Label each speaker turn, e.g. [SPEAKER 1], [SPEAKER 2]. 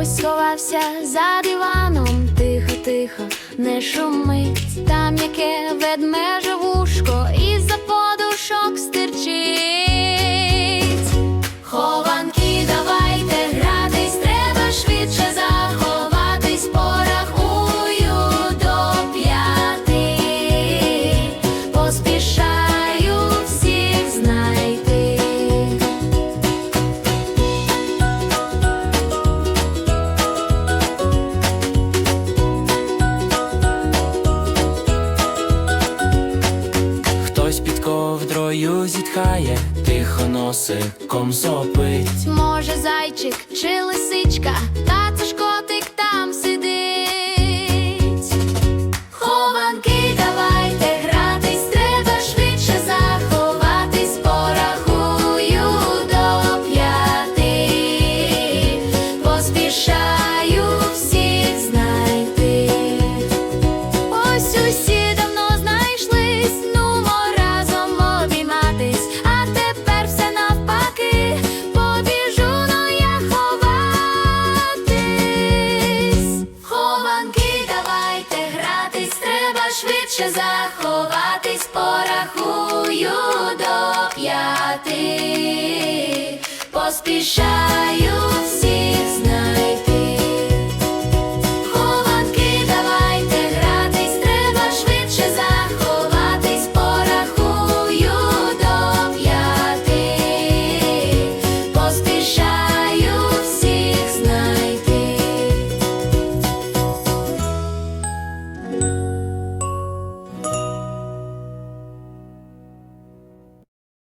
[SPEAKER 1] Хтось сховався за диваном, тихо, тихо, не шумить. Там яке ведмеже
[SPEAKER 2] ковдрою зітхає, тихо носиком сопить.
[SPEAKER 1] Може, зайчик чи лисичка, та це ж котик там сидить. Хованки, давайте гратись, треба швидше заховатись, порахую до п'яти, поспішаю всіх швидше заховатись, порахую до п'яти, поспішаю.